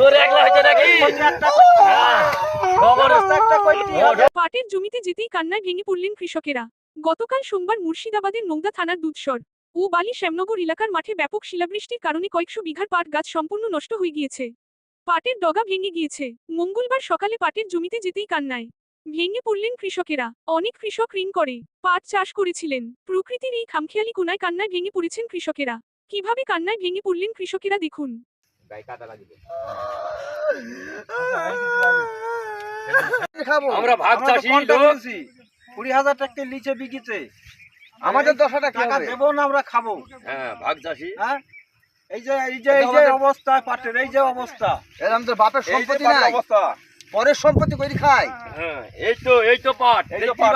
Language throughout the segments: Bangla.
তোর একলা হয়েছে নাকি? হ্যাঁ, পাটের জমিতে যেতেই কান্নায় ভেঙে পড়লেন কৃষকেরা। গতকাল সোমবার মুর্শিদাবাদের নৌদা থানার দুধসর ও বালি শ্যামনগর এলাকার মাঠে ব্যাপক শিলাবৃষ্টির কারণে কয়েকশো বিঘার পাট গাছ সম্পূর্ণ নষ্ট হয়ে গিয়েছে। পাটের ডগা ভেঙে গিয়েছে। মঙ্গলবার সকালে পাটের জমিতে যেতেই কান্নায় ভেঙে পড়লেন কৃষকেরা। অনেক কৃষক ঋণ করে পাট চাষ করেছিলেন। প্রকৃতির এই খামখেয়ালি কোনায় কান্নায় ভেঙে পড়েছেন কৃষকেরা। কীভাবে কান্নায় ভেঙে পড়লেন কৃষকেরা দেখুন। খাব আমরা ভাগ আমরা তো চাষি লোক। কুড়ি হাজার টাকা লিচে বিঘিতে আমাদের দশ হাজার টাকা দেবো না আমরা খাব। হ্যাঁ ভাগ চাষি। হ্যাঁ? এই যে এই যে এই যে অবস্থা পাটের এই যে অবস্থা। এরকম তো বাপের সম্পত্তি নাই। অবস্থা। পরের সম্পত্তি করে খায়? হ্যাঁ এই তো এই তো পাট। এই তো পাট।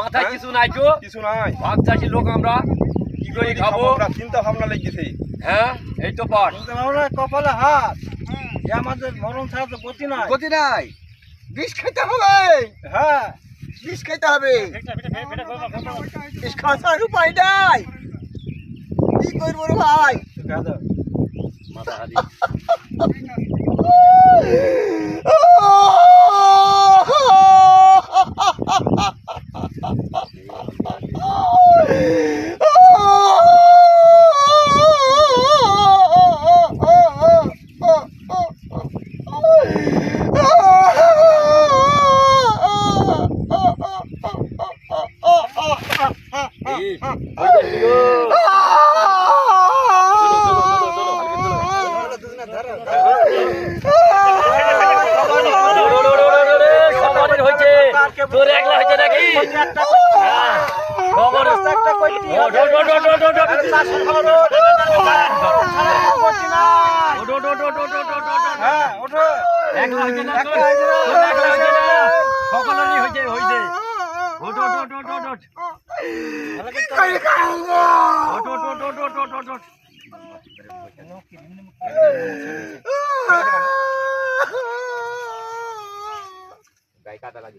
মাথায় হ্যাঁ? কিছু নাই তো? কিছু নাই। ভাগ চাষি লোক আমরা কি করে খাব? চিন্তা ভাবনা লেগেছে। হ্যাঁ এই তো পাট কপালে হাত। যে আমাদের মরণ ছাড়া তো গতি নাই। গতি নাই। বিষ খেতে হবে। হ্যাঁ। বিষ খেতে হবে। বিষ খাওয়ার উপায় নাই। কি করব ভাই। মাথা তোর একলা হয়েছে না? সকলেরই হয়েছে, হয়েছে। Kali kamu. Aduh, aduh. Baik kata lagi.